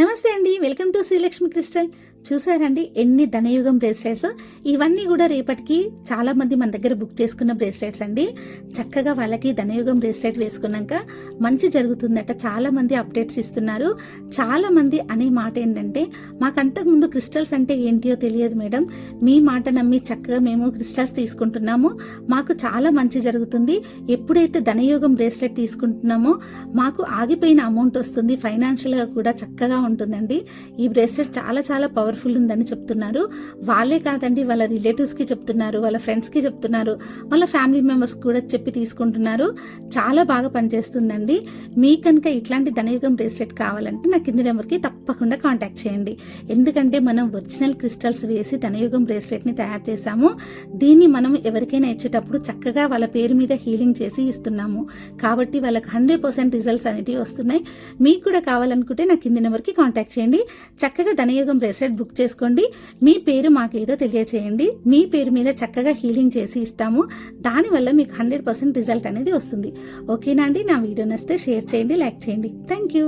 నమస్తే అండి welcome to Srilakshmi crystal. చూసారండి ఎన్ని ధనయుగం బ్రేస్లెట్స్ ఇవన్నీ కూడా రేపటికి చాలా మంది మన దగ్గర బుక్ చేసుకున్న బ్రేస్లెట్స్ అండి. చక్కగా వాళ్ళకి ధనయుగం బ్రేస్లెట్ వేసుకున్నాక మంచి జరుగుతుందట. చాలా మంది అప్డేట్స్ ఇస్తున్నారు. చాలా మంది అనే మాట ఏంటంటే మాకు అంతకుముందు క్రిస్టల్స్ అంటే ఏంటియో తెలియదు మేడం. మీ మాట నమ్మి చక్కగా మేము క్రిస్టల్స్ తీసుకుంటున్నాము. మాకు చాలా మంచి జరుగుతుంది. ఎప్పుడైతే ధనయోగం బ్రేస్లెట్ తీసుకుంటున్నామో మాకు ఆగిపోయిన అమౌంట్ వస్తుంది. ఫైనాన్షియల్గా కూడా చక్కగా ఉంటుందండి. ఈ బ్రేస్లెట్ చాలా చాలా పవర్ఫుల్ ఉందని చెప్తున్నారు. వాళ్ళే కాదండి వాళ్ళ రిలేటివ్స్కి చెప్తున్నారు వాళ్ళ ఫ్రెండ్స్కి చెప్తున్నారు వాళ్ళ ఫ్యామిలీ మెంబర్స్కి కూడా చెప్పి తీసుకుంటున్నారు. చాలా బాగా పనిచేస్తుందండి. మీ కనుక ఇట్లాంటి ధనయుగం బ్రేస్లెట్ కావాలంటే నా కింది నెంబర్కి తప్పకుండా కాంటాక్ట్ చేయండి. ఎందుకంటే మనం ఒరిజినల్ క్రిస్టల్స్ వేసి ధనయుగం బ్రేస్లెట్ని తయారు చేశాము. దీన్ని మనం ఎవరికైనా ఇచ్చేటప్పుడు చక్కగా వాళ్ళ పేరు మీద హీలింగ్ చేసి ఇస్తున్నాము. కాబట్టి వాళ్ళకి హండ్రెడ్ పర్సెంట్ రిజల్ట్స్ అనేటివి వస్తున్నాయి. మీకు కూడా కావాలనుకుంటే నా కింది నెంబర్కి కాంటాక్ట్ చేయండి. చక్కగా ధనయోగం బ్రేస్లెట్ బుక్ చేసుకోండి. మీ పేరు మాకేదో తెలియచేయండి. మీ పేరు మీద చక్కగా హీలింగ్ చేసి ఇస్తాము. దానివల్ల మీకు హండ్రెడ్ పర్సెంట్ రిజల్ట్ అనేది వస్తుంది. ఓకేనా అండి? నా వీడియో నస్తే షేర్ చేయండి లైక్ చేయండి. Thank you.